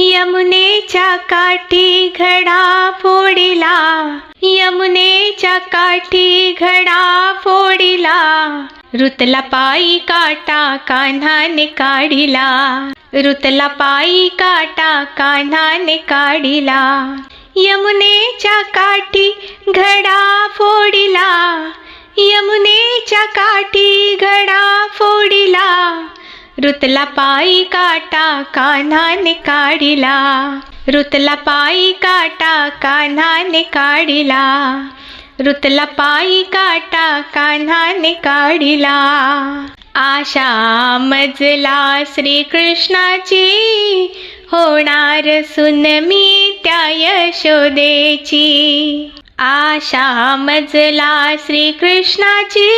यमुनेच्या काठी घडा फोडिला. यमुनेच्या काठी घडा फोडिला. ऋतला पायी काटा कान्हाने काढिला. ऋतला पायी काटा कान्हाने काढिला. यमुनेच्या काठी घडा फोडिला. यमुनेच्या काठी घडा फोडिला. ऋतला पायी काटा कान्हाने काढिला. ऋतला पायी काटा कान्हाने काढिला. ऋतला पायी काटा कान्हाने काढिला. आशा मजला श्रीकृष्णाची होणार सुन मी त्या यशोदेची. आशा मजला श्रीकृष्णाची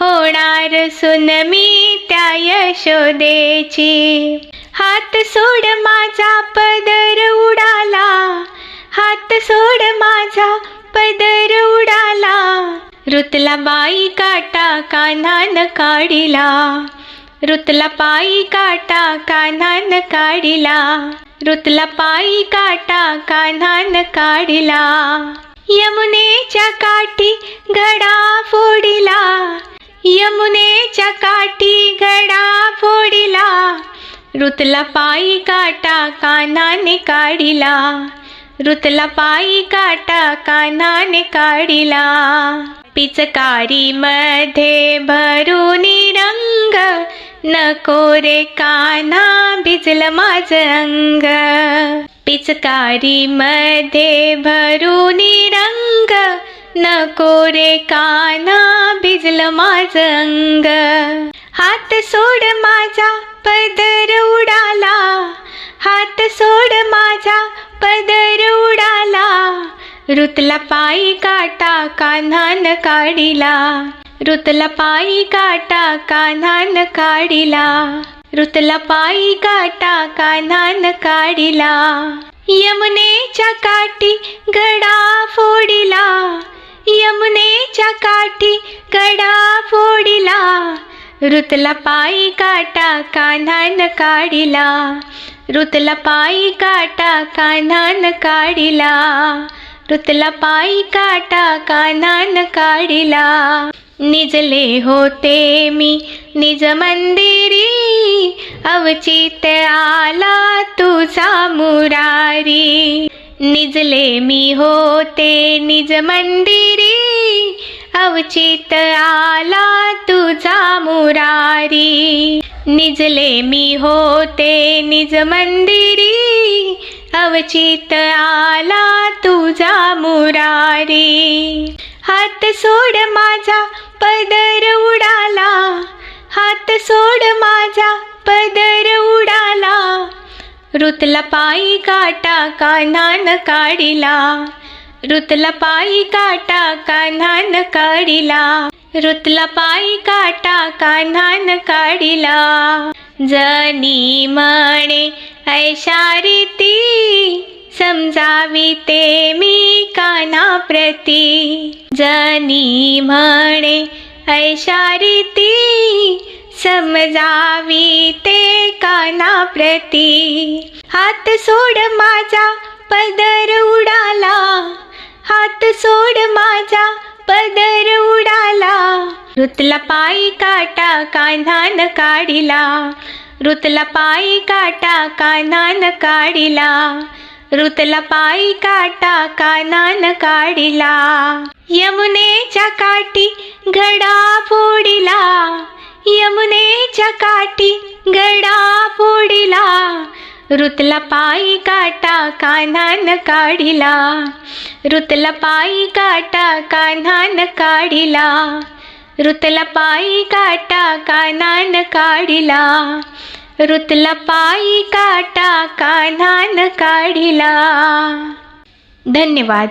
होणार सुन मी त्या यशोदेची. हात सोड माझा पदर उडाला हात सोड माझा पदर उडाला. रुतला बाई काटा कानान काढिला रुतला पायी काटा कानान काढिला रुतला पायी काटा कानान काढिला. यमुनेच्या काठी घडा फोडिला. यमुनेच्या काठी घडा फोडिला. ऋतला पायी काटा कानाने काढिला. ऋतला पायी काटा कानाने काढिला. पिचकारी मध्ये भरून रंग नको रे काना भिजल माझ अंग. पिचकारी मध्ये भरून रंग नको रे काना भिजल माझ अंग. हात सोड माझा पदर उडाला. हात सोड माझा पदर उडाला. ऋतला पायी काटा कान्हान काढिला. ऋतला पायी काटा कान्हान काढिला. ऋतला पायी काटा कान्हान काढिला. यमुनेच्या काठी घडा फोडिला. यमुनेच्या काठी घडा फोडिला. ऋतला पायी काटा कान्हान काढिला. ऋतला पायी काटा कान्हान काढिला. रुतला पायी काटा कानान काढिला? निजले होते मी निज मंदिरी अवचित आला तुझा मुरारी. निजले मी होते निज मंदिरी अवचित आला तुझा मुरारी. निजले मी होते निज मंदिरी अवचित आला तुझा मुरारी. हात सोड माझा पदर उडाला. हात सोड माझा पदर उडाला. ऋतला पायी काटा कानान काढिला. ऋतला पायी काटा कानान काढिला. ऋतला पायी काटा कानान काढिला. जनी म्हणे ऐशा रीती समजावी ते मी कानाप्रती जनी म्हणे ऐशा रीती समजावी ते काना प्रती. हात सोड माझा पदर उडाला. हात सोड माझा पदर ऋतला पायी काटा कान्हान काढिला? ऋतला पायी काटा कानान काढिला? ऋतला पायी काटा कानान काढिला? यमुनेच्या काठी घडा फोडिला. यमुनेच्या काठी घडा फोडिला. ऋतला पायी काटा कान्हान काढिला? ऋतला पायी काटा कान्हान काढिला? रुतला पायी काटा कानान काढिला? रुतला पायी काटा कानान काढिला? धन्यवाद.